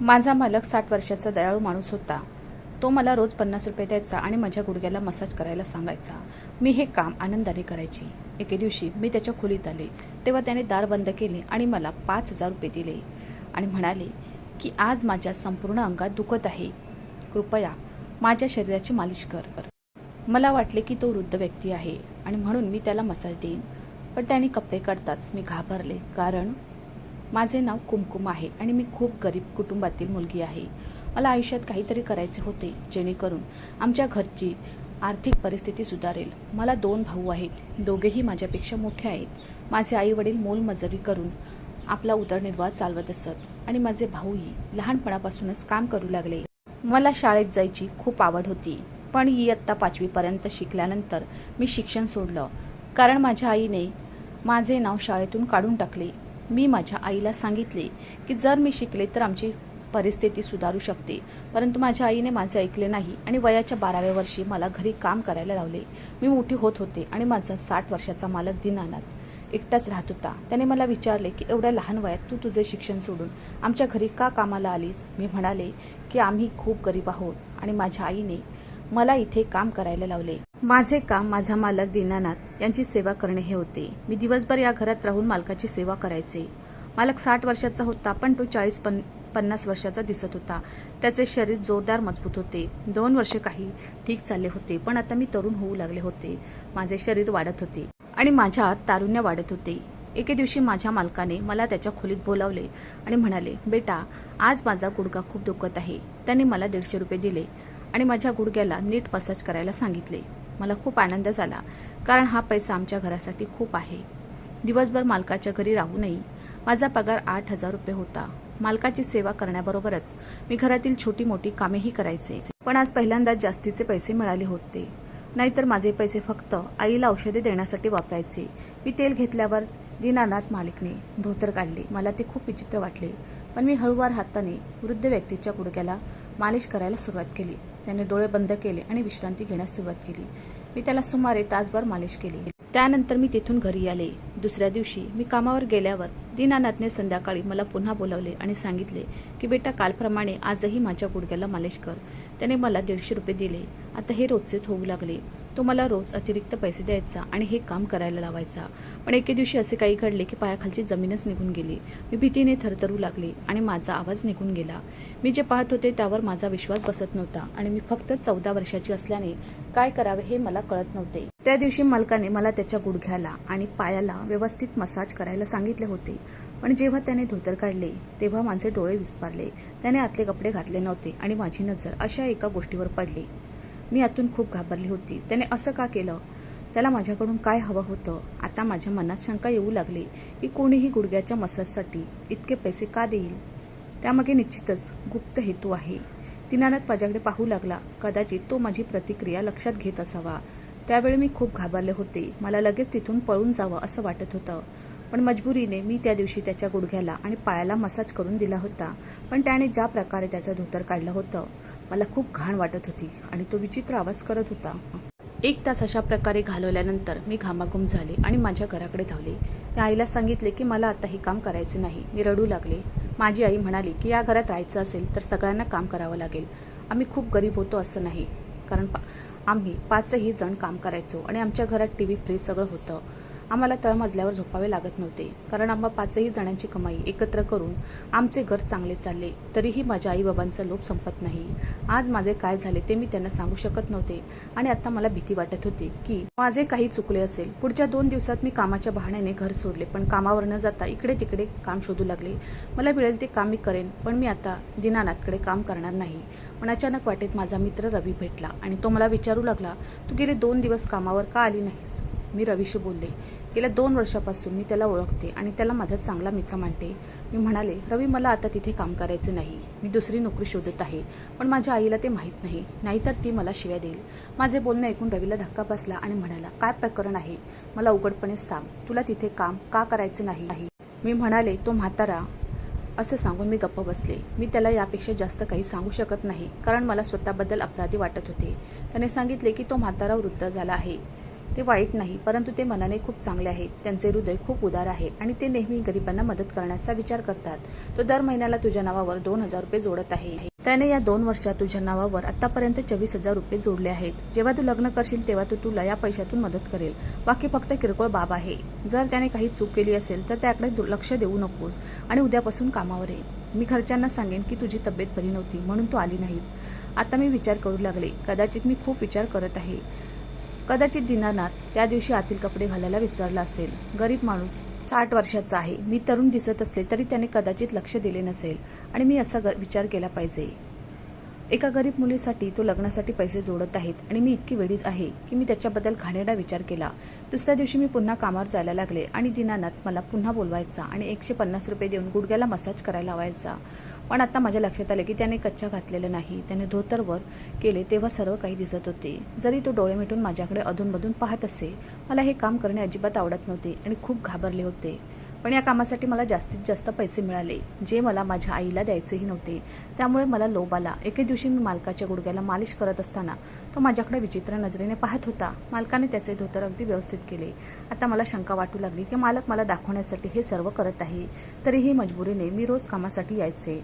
माझा मालक साठ वर्षाचा दयाळू माणूस होता. तो मला रोज पन्नास रुपये द्यायचा आणि माझ्या गुडघ्याला मसाज करायला सांगायचा. मी हे काम आनंदाने करायची. एके दिवशी मी त्याच्या खोलीत आले. तेव्हा त्याने दार बंद केले आणि मला पाच हजार रुपये दिले. आणि म्हणाले की आज माझ्या संपूर्ण अंगात दुखत आहे. कृपया माझ्या शरीराची मालिश कर. मला वाटले की तो वृद्ध व्यक्ती आहे आणि म्हणून मी त्याला मसाज देईन. पण त्याने कपडे काढताच मी घाबरले. कारण माझे नाव कुमकुम आहे आणि मी खूप गरीब कुटुंबातील मुलगी आहे. मला आयुष्यात काहीतरी करायचे होते जेणेकरून आमच्या घरची आर्थिक परिस्थिती सुधारेल. मला दोन भाऊ आहेत दोघेही माझ्यापेक्षा मोठे आहेत. माझे आई वडील मोलमजुरी करून आपला उदरनिर्वाह चालवत असत आणि माझे भाऊही लहानपणापासूनच काम करू लागले. मला शाळेत जायची खूप आवड होती पण इयत्ता पाचवीपर्यंत शिकल्यानंतर मी शिक्षण सोडलं. कारण माझ्या आईने माझे नाव शाळेतून काढून टाकले. मी माझ्या आईला सांगितले की जर मी शिकले तर आमची परिस्थिती सुधारू शकते. परंतु माझ्या आईने माझे ऐकले नाही आणि वयाच्या बाराव्या वर्षी मला घरी काम करायला लावले. मी मोठी होत होते आणि माझा साठ वर्षाचा मालक दिनानाथ एकटाच राहत होता. त्याने मला विचारले की एवढ्या लहान वयात तू तुझे शिक्षण सोडून आमच्या घरी का कामाला आलीस? मी म्हणाले की आम्ही खूप गरीब आहोत आणि माझ्या आईने मला इथे काम करायला लावले. माझे काम माझा मालक दीनानाथ यांची सेवा करणे हे होते. मी दिवसभर या घरात राहून मालकाची सेवा करायचे. मालक साठ वर्षाचा होता पण तो चाळीस पन पन्नास वर्षाचा दिसत होता. त्याचे शरीर जोरदार मजबूत होते. दोन वर्ष काही ठीक चालले होते पण आता मी तरुण होऊ लागले होते. माझे शरीर वाढत होते आणि माझ्या तारुण्य वाढत होते. एके दिवशी माझ्या मालकाने मला त्याच्या खोलीत बोलावले आणि म्हणाले बेटा आज माझा गुडघा खूप दुखत आहे. त्याने मला दीडशे रुपये दिले आणि माझ्या गुडघ्याला नीट मसाज करायला सांगितले. मला खूप आनंद झाला कारण हा पैसा आमच्या घरासाठी खूप आहे. दिवसभर मालकाच्या घरी राहू नये. माझा पगार आठ हजार रुपये होता. मालकाची सेवा करण्याबरोबरच मी घरातील छोटी मोठी कामेही करायचे. पण आज पहिल्यांदा जास्तीचे पैसे मिळाले होते. नाहीतर माझे पैसे फक्त आईला औषधे देण्यासाठी वापरायचे. मी तेल घेतल्यावर दीनानाथ मालिकने धोतर काढले. मला ते खूप विचित्र वाटले. पण मी हळूवार हाताने वृद्ध व्यक्तीच्या गुडघ्याला मालिश करायला सुरुवात केली. त्याने डोळे बंद केले आणि विश्रांती घेण्यास सुरुवात केली. मी त्याला सुमारे तासभर मालिश केली. त्यानंतर मी तिथून घरी आले. दुसऱ्या दिवशी मी कामावर गेल्यावर दीनानाथने संध्याकाळी मला पुन्हा बोलावले आणि सांगितले की बेटा कालप्रमाणे आजही माझ्या गुडघ्याला मालिश कर. त्याने मला दीडशे रुपये दिले. आता हे रोजचेच होऊ लागले. तो मला रोज अतिरिक्त पैसे द्यायचा आणि हे काम करायला लावायचा. पण एके दिवशी असे काही घडले की पायाखालची जमीनच निघून गेली. मी भीतीने थरथरू लागले आणि माझा आवाज निघून गेला. मी जे पाहत होते त्यावर माझा विश्वास बसत नव्हता आणि मी फक्त चौदा वर्षाची असल्याने काय करावे हे मला कळत नव्हते. त्या दिवशी मालकाने मला त्याच्या गुडघ्याला आणि पायाला व्यवस्थित मसाज करायला सांगितले होते. पण जेव्हा त्याने धोतर काढले तेव्हा माझे डोळे विस्पारले. त्याने आतले कपडे घातले नव्हते आणि माझी नजर अशा एका गोष्टीवर पडली. मी आतून खूप घाबरली होती. त्याने असं का केलं? त्याला माझ्याकडून काय हवं होतं? आता माझ्या मनात शंका येऊ लागली की कोणीही गुडघ्याच्या मसाजसाठी इतके पैसे का देईल? त्यामागे निश्चितच गुप्त हेतू आहे. दिनानाथ माझ्याकडे पाहू लागला कदाचित तो माझी प्रतिक्रिया लक्षात घेत असावा. त्यावेळी मी खूप घाबरले होते. मला लगेच तिथून पळून जावं असं वाटत होतं. पण मजबुरीने मी त्या दिवशी त्याच्या गुडघ्याला आणि पायाला मसाज करून दिला होता. पण त्याने ज्या प्रकारे त्याचं धोतर काढलं होतं मला खूप घाण वाटत होती आणि तो विचित्र आवाज करत होता. एक तास अशा प्रकारे घालवल्यानंतर मी घामाघूम झाले आणि माझ्या घराकडे धावले. मी आईला सांगितले की मला आता हे काम करायचे नाही. मी रडू लागले. माझी आई म्हणाली की या घरात राहायचं असेल तर सगळ्यांना काम करावं लागेल. आम्ही खूप गरीब होतो असं नाही. कारण पा आम्ही पाचही जण काम करायचो आणि आमच्या घरात टी व्ही फ्रीज सगळं होतं. आम्हाला तळमजल्यावर झोपावे लागत नव्हते. कारण आम्हा पाचही जणांची कमाई एकत्र करून आमचे घर चांगले चालले तरीही माझ्या आईबाबांचा लोभ संपत नाही. आज माझे काय झाले ते मी त्यांना सांगू शकत नव्हते आणि आता मला भीती वाटत होती की माझे काही चुकले असेल. पुढच्या दोन दिवसात मी कामाच्या बहाण्याने घर सोडले पण कामावर न जाता इकडे तिकडे काम शोधू लागले. मला मिळेल ते काम मी करेन पण मी आता दिनानाथकडे काम करणार नाही. पण अचानक वाटेत माझा मित्र रवी भेटला आणि तो मला विचारू लागला तू गेले दोन दिवस कामावर का आली नाहीस? मी रवीशी बोलले गेल्या दोन वर्षापासून मी त्याला ओळखते आणि त्याला माझा चांगला मित्र मानते. मी म्हणाले रवी मला आता तिथे काम करायचे नाही. मी दुसरी नोकरी शोधत आहे. पण माझ्या आईला ते माहीत नाही. नाहीतर ती मला शिव्या देईल. माझे बोलणं ऐकून रवीला धक्का बसला आणि म्हणाला काय प्रकरण आहे? मला उघडपणे सांग. तुला तिथे काम का करायचे नाही? मी म्हणाले तो म्हातारा. असं सांगून मी गप्प बसले. मी त्याला यापेक्षा जास्त काही सांगू शकत नाही कारण मला स्वतःबद्दल अपराधी वाटत होते. त्याने सांगितले की तो म्हातारा वृद्ध झाला आहे. ते वाईट नाही परंतु ते मनाने खूप चांगले आहेत. त्यांचे हृदय खूप उदार आहे आणि ते नेहमी गरिबांना मदत करण्याचा विचार करतात. तो दर महिन्याला तुझ्या नावावर दोन हजार रुपये जोडत आहे. त्याने या दोन वर्षात तुझ्या नावावर आतापर्यंत चोवीस हजार रुपये जोडले आहेत. जेव्हा तू लग्न करशील तेव्हा तो तुला या पैशातून मदत करेल. बाकी फक्त किरकोळ बाब आहे. जर त्याने काही चूक केली असेल तर त्याकडे लक्ष देऊ नकोस आणि उद्यापासून कामावर ये. मी घरच्यांना सांगेन की तुझी तब्येत बरी नव्हती म्हणून तू आली नाहीस. आता मी विचार करू लागले. कदाचित मी खूप विचार करत आहे. कदाचित दीनानाथ त्या दिवशी आतील कपडे घालायला विसरला असेल. गरीब माणूस साठ वर्षाचा आहे. मी तरुण दिसत असले तरी त्याने कदाचित लक्ष दिले नसेल आणि मी असा ग- विचार केला पाहिजे. एका गरीब मुलीसाठी तो लग्नासाठी पैसे जोडत आहेत आणि मी इतकी वेळीच आहे की मी त्याच्याबद्दल घाणेरडा विचार केला. दुसऱ्या दिवशी मी पुन्हा कामावर जायला लागले आणि दिनानाथ मला पुन्हा बोलवायचा आणि एकशे पन्नास रुपये देऊन गुडघ्याला मसाज करायला लावायचा. पण आता माझ्या लक्षात आले की त्याने कच्चा घातलेलं नाही. त्याने धोतरवर केले तेव्हा सर्व काही दिसत होते. जरी तो डोळे मिटून माझ्याकडे अधूनमधून पाहत असे मला हे काम करणे अजिबात आवडत नव्हते आणि खूप घाबरले होते. पण या कामासाठी मला जास्तीत जास्त पैसे मिळाले जे मला माझ्या आईला द्यायचेही नव्हते. त्यामुळे मला लोभ आला एके दिवशी मी मालकाच्या गुडघ्याला मालिश करत असताना तो माझ्याकडे विचित्र नजरेने पाहत होता. मालकाने त्याचे धोतर अगदी व्यवस्थित केले. आता मला शंका वाटू लागली की मालक मला दाखवण्यासाठी हे सर्व करत आहे तरीही मजबुरीने मी रोज कामासाठी यायचे.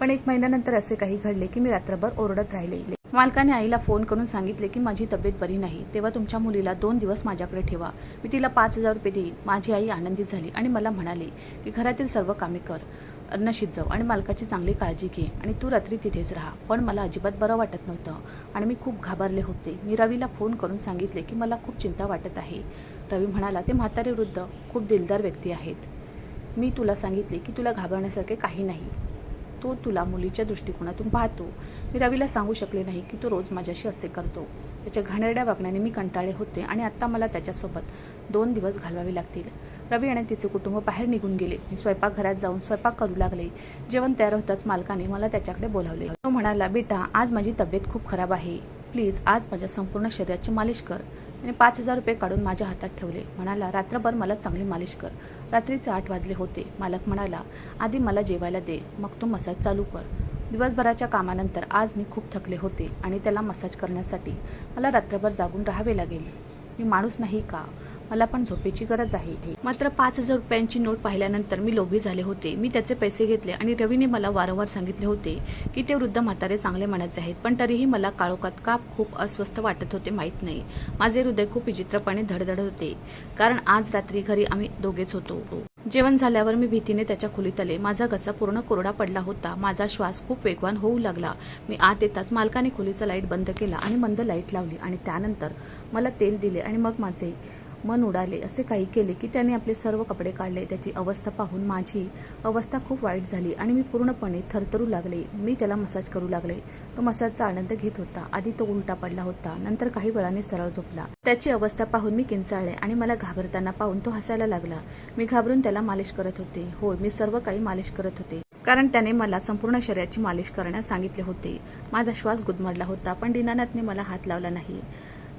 पण एक महिन्यानंतर असे काही घडले की मी रात्रभर ओरडत राहिले. मालकाने आईला फोन करून सांगितले की माझी तब्येत बरी नाही. तेव्हा तुमच्या मुलीला दोन दिवस माझ्याकडे ठेवा. मी तिला पाच हजार रुपये देईन. माझी आई आनंदित झाली आणि मला म्हणाली की घरातील सर्व कामे कर. अन्न शिजव आणि मालकाची चांगली काळजी घे आणि तू रात्री तिथेच राहा. पण मला अजिबात बरं वाटत नव्हतं आणि मी खूप घाबरले होते. मी रवीला फोन करून सांगितले की मला खूप चिंता वाटत आहे. रवी म्हणाला ते म्हातारे वृद्ध खूप दिलदार व्यक्ती आहेत. मी तुला सांगितले की तुला घाबरण्यासारखे काही नाही. तो तुला मुलीच्या दृष्टिकोनातून पाहतो. मी रवीला सांगू शकले नाही की तो रोज माझ्याशी असे करतो. त्याच्या घाणेरड्या वागण्याने मी कंटाळे होते आणि आत्ता मला त्याच्यासोबत दोन दिवस घालवावे लागतील. रवी आणि तिचे कुटुंब बाहेर निघून गेले. मी स्वयंपाकघरात जाऊन स्वयंपाक करू लागले. जेवण तयार होताच मालकाने मला त्याच्याकडे बोलावले. तो म्हणाला बेटा आज माझी तब्येत खूप खराब आहे. प्लीज आज माझ्या संपूर्ण शरीराची मालिश कर. त्याने पाच हजार रुपये काढून माझ्या हातात ठेवले. म्हणाला रात्रभर मला चांगली मालिश कर. रात्रीचे आठ वाजले होते. मालक म्हणाला आधी मला जेवायला दे मग तो मसाज चालू कर. दिवसभराच्या कामानंतर आज मी खूप थकले होते आणि त्याला मसाज करण्यासाठी मला रात्रभर जागून राहावे लागेल. मी माणूस नाही का? मला पण झोपेची गरज आहे मात्र पाच हजार रुपयांची नोट पाहिल्यानंतर मी लोभी झाले होते. मी त्याचे पैसे घेतले आणि रवीने मला वारंवार सांगितले होते की ते वृद्ध म्हातारे चांगले म्हणायचे आहेत पण तरीही मला काळोखात का खूप अस्वस्थ वाटत होते माहीत नाही. माझे हृदय खूप विचित्रपणे धडधडत होते कारण आज रात्री घरी आम्ही दोघेच होतो. जेवण झाल्यावर मी भीतीने त्याच्या खोलीत आले माझा घसा पूर्ण कोरडा पडला होता. माझा श्वास खूप वेगवान होऊ लागला. मी आत येताच मालकाने खोलीचा लाइट बंद केला आणि मंद लाइट लावली आणि त्यानंतर मला तेल दिले आणि मग माझे मन उडाले असे काही केले की त्याने आपले सर्व कपडे काढले. त्याची अवस्था पाहून माझी अवस्था खूप वाईट झाली आणि मी पूर्णपणे थरथरू लागले. मी त्याला मसाज करू लागले. तो मसाजचा आनंद घेत होता. आधी तो उलटा पडला होता. नंतर काही वेळाने सरळ झोपला. त्याची अवस्था पाहून मी किंचाळले आणि मला घाबरताना पाहून तो हसायला लागला. मी घाबरून त्याला मालिश करत होते. होय मी सर्व काही मालिश करत होते. कारण त्याने मला संपूर्ण शरीराची मालिश करण्यास सांगितले होते. माझा श्वास गुदमरला होता पण दीनानाथने मला हात लावला नाही.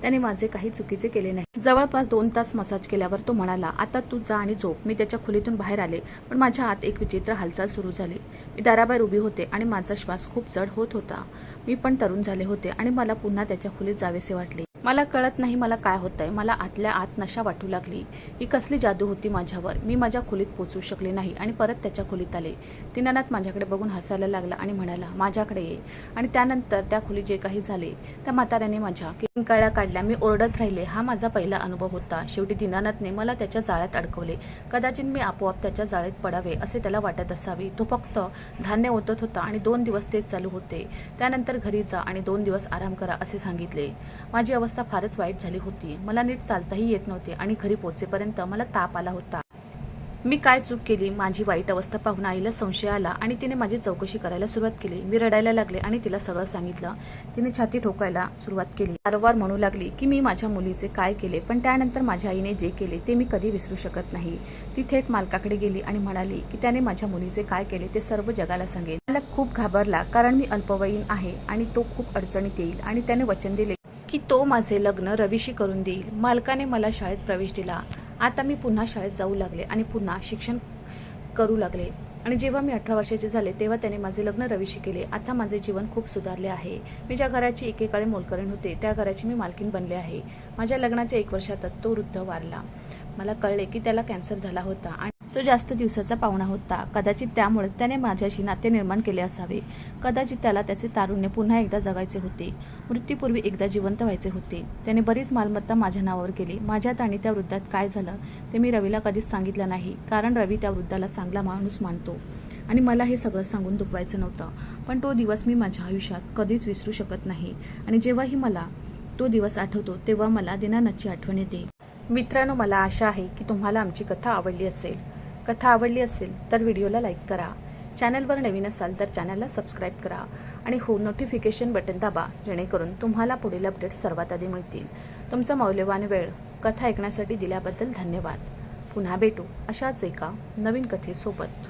त्याने माझे काही चुकीचे केले नाही. जवळपास दोन तास मसाज केल्यावर तो म्हणाला आता तू जा आणि झोप. मी त्याच्या खोलीतून बाहेर आले पण माझ्या आत एक विचित्र हालचाल सुरू झाली. मी दाराबाहेर उभी होते आणि माझा श्वास खूप जड होत होता. मी पण तरुण झाले होते आणि मला पुन्हा त्याच्या खोलीत जावेसे वाटले. मला कळत नाही मला काय होतंय. मला आतल्या आत नशा वाटू लागली. ही कसली जादू होती माझ्यावर? मी माझ्या खोलीत पोचू शकले नाही आणि परत त्याच्या खोलीत आले. दीनानाथ माझ्याकडे बघून हसायला लागला आणि म्हणाला माझ्याकडे ये. आणि त्यानंतर त्या खोलीत जे काही झाले त्या म्हाताऱ्याने माझ्या कळ्या काढल्या मी ओरडत राहिले. हा माझा पहिला अनुभव होता. शेवटी दीनानाथने मला त्याच्या जाळ्यात अडकवले. कदाचित मी आपोआप त्याच्या जाळ्यात पडावे असे त्याला वाटत असावे. तो फक्त धान्य ओतत होता आणि दोन दिवस तेच चालू होते. त्यानंतर घरी जा आणि दोन दिवस आराम करा असे सांगितले. माझी अवस्था फारच वाईट झाली होती. मला नीट चालताही येत नव्हते आणि घरी पोहोचेपर्यंत मला ताप आला होता. मी काय चूक केली? माझी वाईट अवस्था पाहून आईला संशय आला आणि तिने माझी चौकशी करायला सुरुवात केली. मी रडायला लागले आणि तिला सगळं सांगितलं. तिने छाती ठोकायला सुरुवात केली. वारंवार म्हणू लागली की मी माझ्या मुलीचे काय केले पण त्यानंतर माझ्या आईने जे केले ते मी कधी विसरू शकत नाही. ती थेट मालकाकडे गेली आणि म्हणाली की त्याने माझ्या मुलीचे काय केले ते सर्व जगाला सांगेल. मला खूप घाबरला कारण मी अल्पवयीन आहे आणि तो खूप अडचणीत येईल आणि त्याने वचन दिले की तो माझे लग्न रवीशी करून देईल. मालकाने मला शाळेत प्रवेश दिला. आता मी पुन्हा शाळेत जाऊ लागले आणि पुन्हा शिक्षण करू लागले. आणि जेव्हा मी अठरा वर्षाचे झाले तेव्हा त्याने माझे लग्न रवीशी केले. आता माझे जीवन खूप सुधारले आहे. मी ज्या घराची एकेकाळी मोलकरीण होते त्या घराची मी मालकीन बनले आहे. माझ्या लग्नाच्या एक वर्षातच तो वृद्ध वारला. मला कळले की त्याला कॅन्सर झाला होता आणि तो जास्त दिवसाचा पाहुणा होता. कदाचित त्यामुळे त्याने माझ्याशी नाते निर्माण केले असावे. कदाचित त्याला त्याचे तारुण्य पुन्हा एकदा जगायचे होते. मृत्यूपूर्वी एकदा जिवंत व्हायचे होते. त्याने बरीच मालमत्ता माझ्या नावावर केली. माझ्यात आणि त्या वृद्धात काय झालं ते मी रवीला कधीच सांगितलं नाही. कारण रवी त्या वृद्धाला चांगला माणूस मानतो. आणि मला हे सगळं सांगून दुखवायचं नव्हतं. पण तो दिवस मी माझ्या आयुष्यात कधीच विसरू शकत नाही. आणि जेव्हाही मला तो दिवस आठवतो तेव्हा मला दिनानाथची आठवण येते. मित्रांनो मला आशा आहे की तुम्हाला आमची कथा आवडली असेल. कथा आवडली असेल तर व्हिडिओला लाईक करा. चॅनलवर नवीन असाल तर चॅनलला सबस्क्राईब करा आणि हो नोटिफिकेशन बटन दाबा जेणेकरून तुम्हाला पुढील अपडेट सर्वात आधी मिळतील. तुमचा मौल्यवान वेळ कथा ऐकण्यासाठी दिल्याबद्दल धन्यवाद. पुन्हा भेटू अशाच एका नवीन कथेसोबत.